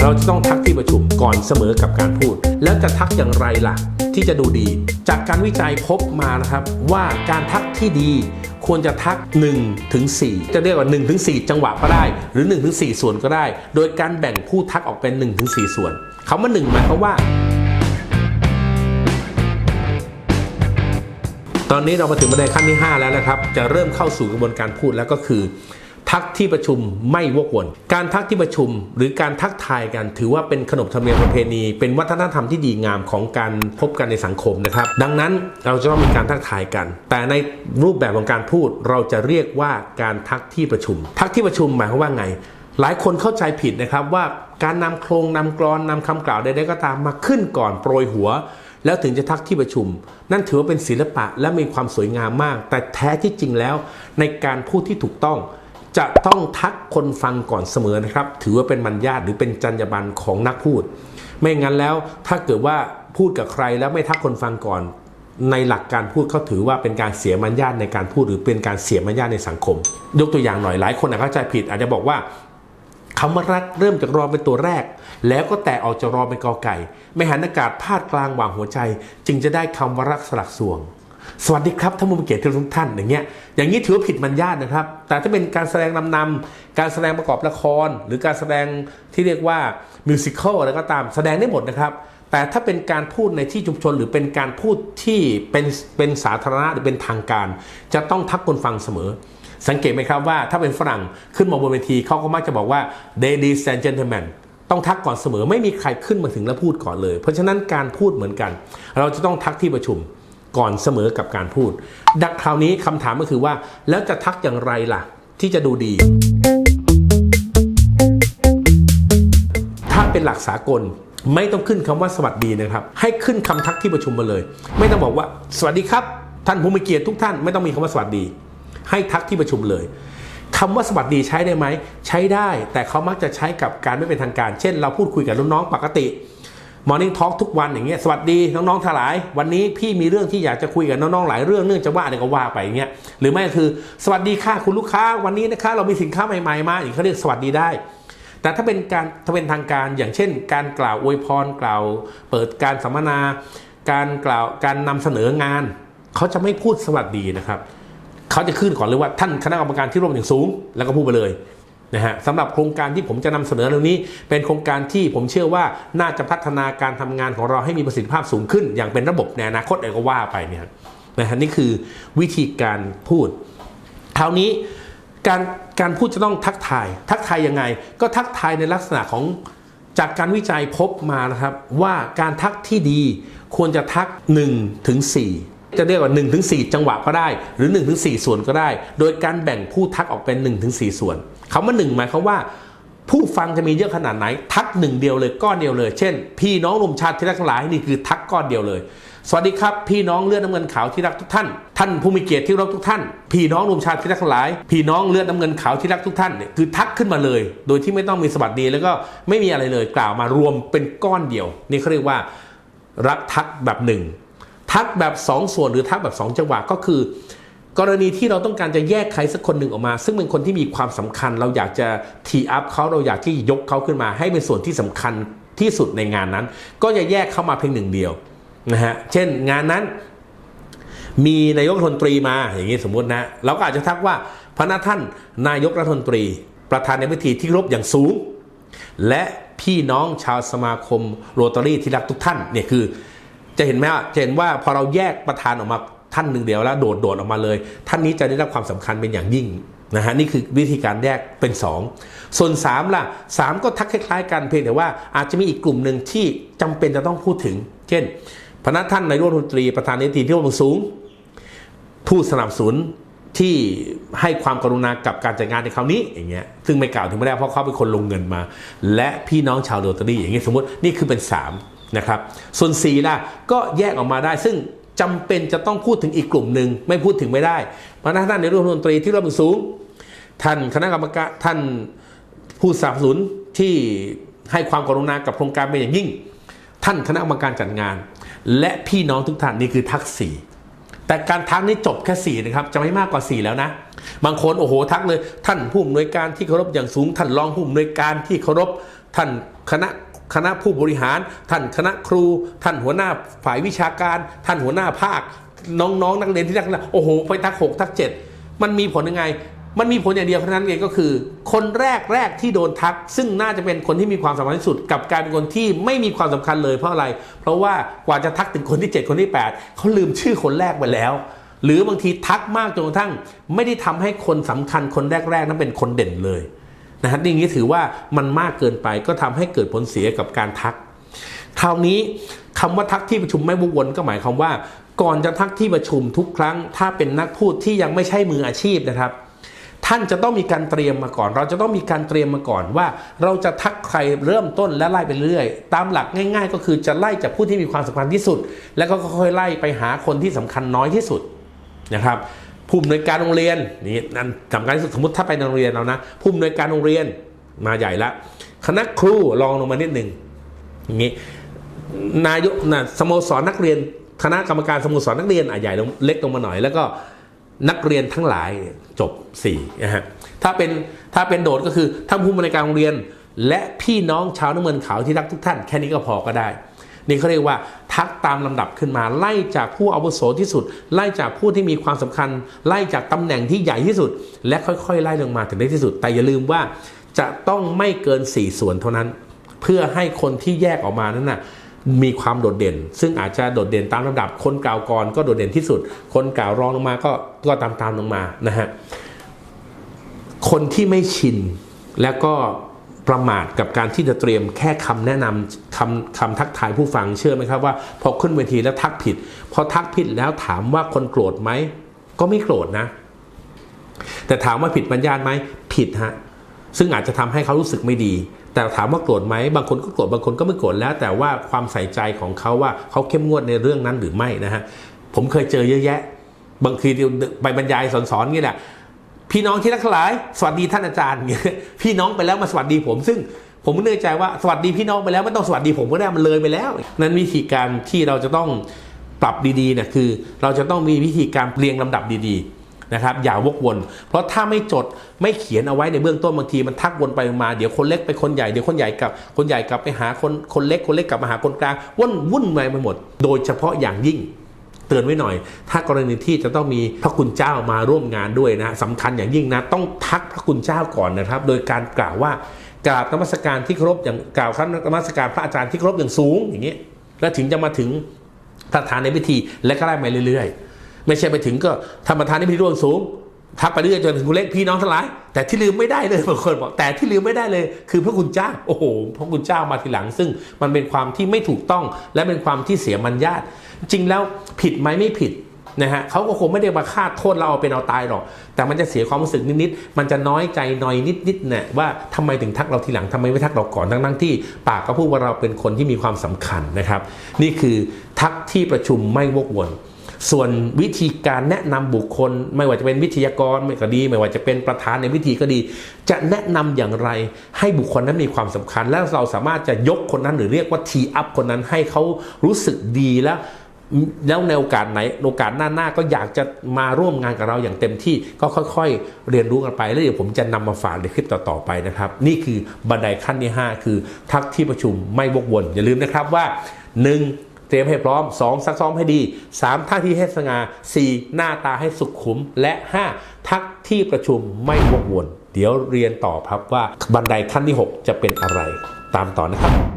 เราจะต้องทักที่ประชุมก่อนเสมอกับการพูด แล้วจะทักอย่างไรล่ะ ที่จะดูดี จากการวิจัยพบมานะครับว่าการทักที่ดีควรจะทัก1ถึง4จะเรียกว่า1ถึง4จังหวะก็ได้ หรือ1ถึง4ส่วนก็ได้ โดยการแบ่งผู้ทักออกเป็น1ถึง4ส่วนคำว่า1หมายความว่า ตอนนี้เรามาถึงบันไดขั้นที่ 5 แล้วนะครับ จะเริ่มเข้าสู่กระบวนการพูดแล้วก็คือ ทักที่ประชุมไม่วกวน การทักที่ประชุมหรือการทักทายกันถือว่าเป็นขนบธรรมเนียมประเพณี เป็นวัฒนธรรมที่ดีงามของการพบกันในสังคมนะครับ ดังนั้นเราจะต้องมีการทักทายกัน แต่ในรูปแบบของการพูดเราจะเรียกว่าการทักที่ประชุม ทักที่ประชุมหมายความว่าไง หลายคนเข้าใจผิดนะครับว่าการนำโครงนำกรอนนำคำกล่าวใดๆก็ตามมาขึ้นก่อนโปรยหัว แล้วถึงจะทักที่ประชุม นั่นถือว่าเป็นศิลปะและมีความสวยงามมาก แต่แท้ที่จริงแล้ว ในการพูดที่ถูกต้อง จะต้องทักคนฟังก่อนเสมอนะครับ ถือว่าเป็นมัญญาตหรือเป็นจรรยาบรรณของนักพูด ไม่งั้นแล้วถ้าเกิดว่าพูดกับใครแล้วไม่ทักคนฟังก่อน ในหลักการพูดเขาถือว่าเป็นการเสียมัญญาตในการพูดหรือเป็นการเสียมัญญาตในสังคม ยกตัวอย่างหน่อยหลายคนอาจจะเข้าใจผิด อาจจะบอกว่าคำว่ารักเริ่มจากรอเป็นตัวแรก แล้วก็แตะออกจากรอเป็นกอไก่ ไม่หันอากาศพาดกลางหว่างหัวใจ จึงจะได้คำว่ารักสลักสวง สวัสดีครับท่านผู้มีเกียรติทุกท่านอย่างเงี้ยอย่างนี้ถือว่าผิดมัญญาตนะครับ แต่ถ้าเป็นการแสดงนำนำการแสดงประกอบละคร หรือการแสดงที่เรียกว่ามิวสิควลอะไรก็ตามแสดงได้หมดนะครับ แต่ถ้าเป็นการพูดในที่ชุมชน หรือเป็นการพูดที่เป็นเป็นสาธารณะหรือเป็นทางการ จะต้องทักคนฟังเสมอ สังเกตไหมครับว่าถ้าเป็นฝรั่งขึ้นมาบนเวทีเขาก็มักจะบอกว่า ladies and gentlemen ต้องทักก่อนเสมอไม่มีใครขึ้นมาถึงแล้วพูดก่อนเลย เพราะฉะนั้นการพูดเหมือนกัน เราจะต้องทักที่ประชุม ก่อนเสมอกับการพูด ดักคราวนี้คำถามก็คือว่า แล้วจะทักอย่างไรล่ะ ที่จะดูดี ถ้าเป็นหลักสากลไม่ต้องขึ้นคำว่าสวัสดีนะครับ ให้ขึ้นคำทักที่ประชุมมาเลย ไม่ต้องบอกว่า สวัสดีครับ ท่านผู้มีเกียรติทุกท่านไม่ต้องมีคำว่าสวัสดี ให้ทักที่ประชุมเลยคำว่าสวัสดีใช้ได้ไหม ใช้ได้ แต่เขามักจะใช้กับการไม่เป็นทางการ เช่น เราพูดคุยกับน้องๆปกติ Morning Talk ทุกวันอย่างเงี้ยสวัสดีน้องๆทั้งหลาย วันนี้พี่มีเรื่องที่อยากจะคุยกับน้องๆหลายเรื่องเนื่องจากว่าอะไรก็ว่าไปอย่างเงี้ยหรือไม่ก็คือสวัสดีค่ะคุณลูกค้าวันนี้นะคะเรามีสินค้าใหม่ๆมาอย่างเขาเรียกสวัสดีได้ แต่ถ้าเป็นการถ้าเป็นทางการอย่างเช่น การกล่าวอวยพรกล่าว เปิดการสัมมนา การกล่าวการนำเสนองาน เขาจะไม่พูดสวัสดีนะครับเขาจะขึ้นก่อนเลยว่าท่านคณะกรรมการที่ร่วมอย่างสูง แล้วก็พูดไปเลย นะฮะสำหรับโครงการที่ผมจะนำเสนอเรื่องนี้ เป็นโครงการที่ผมเชื่อว่าน่าจะพัฒนาการทำงานของเราให้มีประสิทธิภาพสูงขึ้น อย่างเป็นระบบในอนาคตอะไรก็ว่าไปเนี่ยนะฮะนี่คือวิธีการพูดคราวนี้การการพูดจะต้องทักทาย ทักทายยังไง ก็ทักทายในลักษณะของจากการวิจัยพบมานะครับว่าการทักที่ดีควรจะทัก1ถึง4 จะเรียกว่า1ถึง4จังหวะก็ได้ หรือ1ถึง4ส่วนก็ได้ โดยการแบ่งผู้ทักออกเป็น1ถึง4ส่วนคำว่า 1 หมายความว่า ผู้ฟังจะมีเยอะขนาดไหน ทักหนึ่งเดียวเลยก้อนเดียวเลย เช่น พี่น้องหนุ่มชาติที่รักทั้งหลายนี่คือทักก้อนเดียวเลย สวัสดีครับพี่น้องเลือดน้ำเงินขาวที่รักทุกท่าน ท่านผู้มีเกียรติที่รักทุกท่าน พี่น้องหนุ่มชาติที่รักทั้งหลาย พี่น้องเลือดน้ำเงินขาวที่รักทุกท่านเนี่ยคือทักขึ้นมาเลย โดยที่ไม่ต้องมีสวัสดีแล้วก็ไม่มีอะไรเลยกล่าวมารวมเป็นก้อนเดียว นี่เขาเรียกว่า รักทักแบบหนึ่ง ทักแบบสองส่วนหรือทักแบบสองจังหวะก็คือ กรณีที่เราต้องการจะแยกใครสักคนหนึ่งออกมา ซึ่งเป็นคนที่มีความสำคัญ เราอยากจะทีอัพเขาเราอยากที่ยกเขาขึ้นมา ให้เป็นส่วนที่สำคัญที่สุดในงานนั้น ก็จะแยกเข้ามาเพียงหนึ่งเดียวนะฮะเช่นงานนั้นมีนายกรัฐมนตรีมาอย่างนี้สมมตินะเราก็อาจจะทักว่าพระนาท่านนายกรัฐมนตรี ประธานในพิธีที่รบอย่างสูง และพี่น้องชาวสมาคมโรตารี่ที่รักทุกท่านเนี่ยคือ จะเห็นไหมว่าจะเห็นว่าพอเราแยกประธานออกมาท่านหนึ่งเดียวแล้วโดดโดดออกมาเลย ท่านนี้จะได้รับความสำคัญเป็นอย่างยิ่งนะฮะนี่คือวิธีการแยกเป็น 2 ส่วน 3 ล่ะ 3 ก็ทักคล้ายๆกันเพียงแต่ว่าอาจจะมีอีกกลุ่มหนึ่งที่จำเป็นจะต้องพูดถึง เช่น พนักท่านนายรัฐมนตรีประธานในทีที่ร่วมสูง ผู้สนับสนุนที่ให้ความกรุณากับการจัดงานในคราวนี้อย่างเงี้ยซึ่งไม่กล่าวถึงไม่ได้เพราะเขาเป็นคนลงเงินมา และพี่น้องชาวโรตารี่อย่างเงี้ยสมมตินี่คือเป็น 3 นะครับ ส่วน4ล่ะก็แยกออกมาได้ ซึ่งจำเป็นจะต้องพูดถึงอีกกลุ่มหนึ่งไม่พูดถึงไม่ได้ เพราะท่านในรัฐมนตรีที่ร่วมสูง ท่านคณะกรรมการท่านผู้สนับสนุนที่ให้ความกรุณากับโครงการเป็นอย่างยิ่ง ท่านคณะกรรมการจัดงาน และพี่น้องทุกท่านนี่คือทักสี่แต่การทักนี่จบแค่สี่นะครับจะไม่มากกว่าสี่แล้วนะ บางคนโอ้โหทักเลย ท่านผู้อำนวยการที่เคารพอย่างสูง ท่านรองผู้อำนวยการที่เคารพท่านคณะ คณะผู้บริหาร ท่านคณะครู ท่านหัวหน้าฝ่ายวิชาการ ท่านหัวหน้าภาค น้องๆ นักเรียนที่นักโอ้โหไปทักหกทักเจ็ดมันมีผลยังไง มันมีผลอย่างเดียวเท่านั้นเองก็คือ คนแรกแรกที่โดนทัก ซึ่งน่าจะเป็นคนที่มีความสำคัญที่สุด กับการเป็นคนที่ไม่มีความสำคัญเลยเพราะอะไร เพราะว่ากว่าจะทักถึงคนที่ 7 คนที่ 8เขาลืมชื่อคนแรกไปแล้วหรือบางทีทักมากจนกระทั่ง ไม่ได้ทำให้คนสำคัญคนแรก ๆ นั้นเป็นคนเด่นเลย นะฮะอย่างนี้ถือว่ามันมากเกินไปก็ทำให้เกิดผลเสียกับการทัก คราวนี้คำว่าทักที่ประชุมไม่วกวนก็หมายความว่า ก่อนจะทักที่ประชุมทุกครั้ง ถ้าเป็นนักพูดที่ยังไม่ใช่มืออาชีพนะครับท่านจะต้องมีการเตรียมมาก่อน เราจะต้องมีการเตรียมมาก่อนว่า เราจะทักใครเริ่มต้นและไล่ไปเรื่อย ตามหลักง่าย ๆ ก็คือจะไล่จากผู้ที่มีความสำคัญที่สุด แล้วก็ค่อยๆไล่ไปหาคนที่สำคัญน้อยที่สุดนะครับ ผู้อำนวยการโรงเรียนนี่นั่นสำคัญที่สุดสมมติถ้าไปโรงเรียนเรานะผู้อำนวยการโรงเรียนมาใหญ่ละคณะครูลองลงมานิดหนึ่งอย่างนี้นายกนะสโมสรนักเรียน คณะกรรมการสโมสรนักเรียนอะใหญ่ลงเล็กลงมาหน่อย แล้วก็นักเรียนทั้งหลายจบ4นะฮะถ้าเป็นถ้าเป็นโดดก็คือท่านผู้บริการโรงเรียน และพี่น้องชาวน้ำเงินขาวที่รักทุกท่าน แค่นี้ก็พอก็ได้ นี่เขาเรียกว่าทักตามลำดับขึ้นมา ไล่จากผู้อาวุโสที่สุด ไล่จากผู้ที่มีความสำคัญ ไล่จากตำแหน่งที่ใหญ่ที่สุด และค่อยๆ ไล่ลงมาถึงได้ที่สุด แต่อย่าลืมว่าจะต้องไม่เกิน 4 ส่วนเท่านั้น เพื่อให้คนที่แยกออกมานั้นน่ะมีความโดดเด่น ซึ่งอาจจะโดดเด่นตามลำดับ คนกล่าวก่อนก็โดดเด่นที่สุด คนกล่าวรองลงมาก็ก็ตามตามๆลงมานะฮะคนที่ไม่ชินแล้วก็ ประมาทกับการที่จะเตรียมแค่คำแนะนำคำคำทักทายผู้ฟังเชื่อไหมครับว่า พอขึ้นเวทีแล้วทักผิด พอทักผิดแล้วถามว่าคนโกรธไหม ก็ไม่โกรธนะ แต่ถามว่าผิดบรรยาทไหมผิดฮะซึ่งอาจจะทำให้เขารู้สึกไม่ดี แต่ถามว่าโกรธไหมบางคนก็โกรธบางคนก็ไม่โกรธแล้ว แต่ว่าความใส่ใจของเขาว่าเขาเข้มงวดในเรื่องนั้นหรือไม่นะฮะผมเคยเจอเยอะแยะ บางทีไปบรรยายสอนๆนี่แหละ พี่น้องที่รักทั้งหลาย สวัสดีท่านอาจารย์เงี้ยพี่น้องไปแล้วมาสวัสดีผม ซึ่งผมก็เนื่องใจว่าสวัสดีพี่น้องไปแล้วไม่ต้องสวัสดีผมก็ได้มันเลยไปแล้ว นั้นวิธีการที่เราจะต้องปรับดีๆเนี่ยคือ เราจะต้องมีวิธีการเรียงลำดับดีๆนะครับ อย่าวกวน เพราะถ้าไม่จดไม่เขียนเอาไว้ในเบื้องต้นบางทีมันทักวนไปมาเดี๋ยวคนเล็กไปคนใหญ่เดี๋ยวคนใหญ่กลับคนใหญ่กลับไปหาคนคนเล็กคนเล็กกลับมาหาคนกลางวุ่นวุ่นไปหมด โดยเฉพาะอย่างยิ่ง เตือนไว้หน่อย ถ้ากรณีที่จะต้องมีพระคุณเจ้ามาร่วมงานด้วยนะสำคัญอย่างยิ่งนะต้องทักพระคุณเจ้าก่อนนะครับ โดยการกล่าวว่ากราบนมัสการที่เคารพอย่างกล่าวคำนมัสการพระอาจารย์ที่เคารพอย่างสูงอย่างนี้แล้วถึงจะมาถึงประธานในพิธีและก็ไล่มาเรื่อย ๆ ไม่ใช่ไปถึงก็ทำประธานในพิธีร่วงสูง ทักไปเรื่อยจนถึงคุณเล็กพี่น้องทั้งหลาย แต่ที่ลืมไม่ได้เลยบางคนบอกแต่ที่ลืมไม่ได้เลย คือพระคุณเจ้าโอ้โหพระคุณเจ้ามาทีหลัง ซึ่งมันเป็นความที่ไม่ถูกต้อง และเป็นความที่เสียมัญญาตจริงแล้วผิดไหมไม่ผิดนะฮะเขาก็คงไม่ได้มาคาดโทษเราเอาเป็นเอาตายหรอก แต่มันจะเสียความรู้สึกนิดๆมันจะน้อยใจน่อยนิดๆเนี่ยว่าทำไมถึงทักเราทีหลังทำไมไม่ทักเราก่อนทั้งๆที่ ปากก็พูดว่าเราเป็นคนที่มีความสำคัญนะครับ นี่คือทักที่ประชุมไม่วกวน ส่วนวิธีการแนะนำบุคคล ไม่ว่าจะเป็นวิทยากรไม่ก็ดี ไม่ว่าจะเป็นประธานในพิธีก็ดี จะแนะนำอย่างไรให้บุคคลนั้นมีความสำคัญ และเราสามารถจะยกคนนั้นหรือเรียกว่าทีอัพคนนั้นให้เขารู้สึกดีแล้วแล้วในโอกาสไหนโอกาสหน้าๆก็อยากจะมาร่วมงานกับเราอย่างเต็มที่ก็ค่อยๆ เรียนรู้กันไป แล้วเดี๋ยวผมจะนำมาฝากในคลิปต่อๆไปนะครับ นี่คือบันไดขั้นที่ 5 คือทักที่ประชุมไม่วกวนอย่าลืมนะครับว่า 1. เตรียมให้พร้อม 2. ซักซ้อมให้ดี 3. ท่าที่ให้สง่า 4. หน้าตาให้สุขุม และ 5. ทักที่ประชุมไม่วกวน เดี๋ยวเรียนต่อครับว่าบันไดขั้นที่ 6 จะเป็นอะไร ตามต่อนะครับ